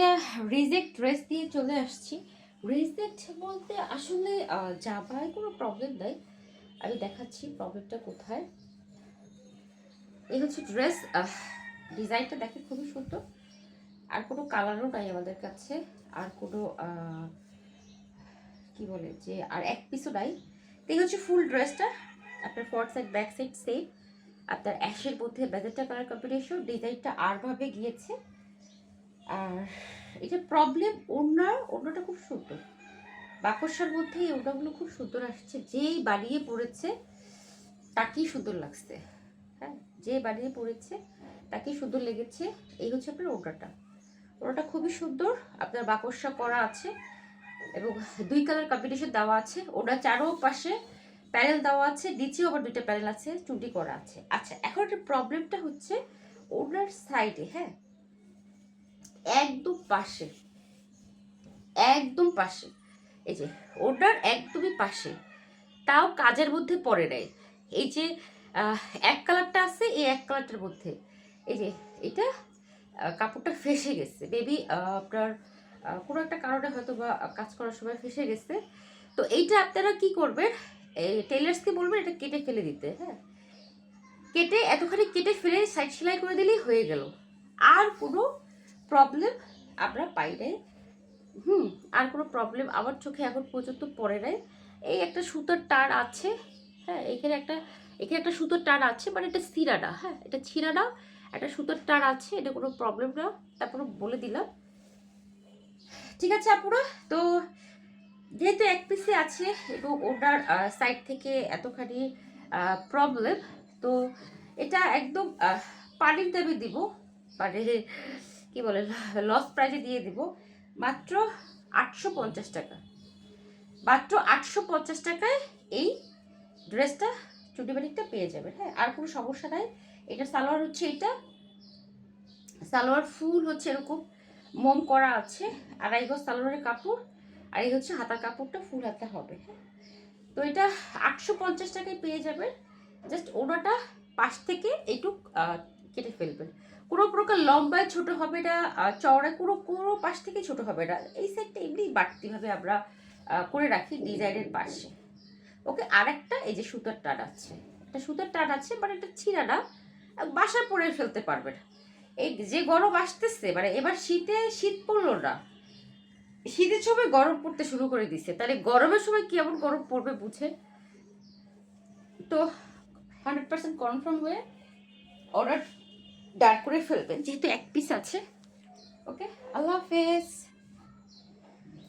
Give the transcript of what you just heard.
একটা reject dress দিয়ে চলে আসছি। রিজেক্ট বলতে আসলে জামায় কোনো প্রবলেম নাই। আমি দেখাচ্ছি প্রবলেমটা কোথায়। এই হচ্ছে ড্রেস ডিজাইনটা দেখে খুবই সুন্দর। আর কোনো কালারও নাই আমাদের কাছে। আর কোনো কি বলে যে, আর এক পিসও নাই। এই হচ্ছে ফুল ড্রেসটা আপনার front side back side same আপনার অ্যাশের মধ্যে ব্যাজেটটা কালার কম্বিনেশন ডিজাইনটা আরভাবে গিয়েছে। আর এটা প্রবলেম ওনার, ওনাটা খুব সুন্দর। বাকসার মধ্যে এই ওনাগুলো খুব সুন্দর আসছে। যেই বানিয়ে পড়েছে, তাকেই সুন্দর লাগছে। হ্যাঁ যে বানিয়ে পড়েছে, তাকেই সুন্দর লেগেছে। এই হচ্ছে আপনার ওনাটা ওনাটা খুবই সুন্দর। আপনার বাকসা করা আছে এবং দুই কালার কম্বিনেশন দেওয়া আছে। ওনার চারো পাশে প্যানেল দেওয়া আছে। নিচেও আবার দুইটা প্যানেল আছে। চুটি করা আছে। আচ্ছা এখন একটা প্রবলেমটা হচ্ছে ওনার সাইডে হ্যাঁ একদম পাশে। একদম পাশে। এই যে, ওটার একদমই পাশে। তাও কাজের মধ্যে পড়ে নেয় এই যে এক কালারটা আছে, এই এক কালারটার মধ্যে। এই যে, এটা কাপড়টা ফেসে গেছে। বেবি আপনার কোনো একটা কারণে হয়তো বা কাজ করার সময় ফেসে গেছে। তো এইটা আপনারা কি করবেন? এই টেলার্সকে বলবেন এটা কেটে ফেলে দিতে হ্যাঁ? কেটে, এতখানি কেটে ফেলে সাইড সেলাই করে দিলেই হয়ে গেল। আর কোনো প্রবলেম আমরা পাই নাই। হুম, আর কোনো প্রবলেম আমার চোখে এখন পর্যন্ত পড়ে নাই। এই একটা সুতোর টার আছে হ্যাঁ এখানে একটা এখানে একটা সুতোর টার আছে মানে এটা ছিঁড়া না হ্যাঁ এটা ছিঁড়ানা একটা সুতোর টার আছে, এটা কোনো প্রবলেম না, তারপরে বলে দিলাম। ঠিক আছে আপুরা, তো যেহেতু এক পিসে আছে, এবং ওনার সাইড থেকে এতখানি প্রবলেম তো এটা একদম পানির দামে দিব মানে কি বলে লস প্রাইজে দিয়ে দিব মাত্র আটশো পঞ্চাশ টাকা। মাত্র আটশো পঞ্চাশ টাকায় এই ড্রেসটা চুটি পেয়ে যাবেন হ্যাঁ? আর কোনো সমস্যা নাই। এটা সালোয়ার হচ্ছে এটা। সালোয়ার ফুল হচ্ছে এরকম মোম করা আছে আড়াই গজ সালোয়ারের কাপড় আর এই হচ্ছে হাতার কাপড়টা ফুল হাতে হবে হ্যাঁ? তো এটা আটশো পঞ্চাশ টাকায় পেয়ে যাবেন। জাস্ট ওনাটা পাশ থেকে আহ, কেটে ফেলবেন। কোনো প্রকার লম্বায় ছোট হবে না চওড়ায় কোনো কোনো পাশ থেকে ছোট হবে না। এই সাইডটা এমনি বাড়তিভাবে আমরা করে রাখি ডিজাইনের পাশে। ওকে, আরেকটা, এই যে সুতার টান আছে। একটা সুতার টান আছে মানে এটা ছিঁড়া না বাসা পরে ফেলতে পারবেন। এই যে গরম আসতেছে মানে এবার শীতে, শীত পড়ল না। শীতের সময় গরম পড়তে শুরু করে দিছে। তাহলে গরমের সময় কেমন গরম পড়বে বুঝে তো হান্ড্রেড পার্সেন্ট কনফার্ম হয়ে অর্ডার ডাক করে ফেলবেন যেহেতু এক পিস আছে। ওকে আল্লাহ হাফেজ।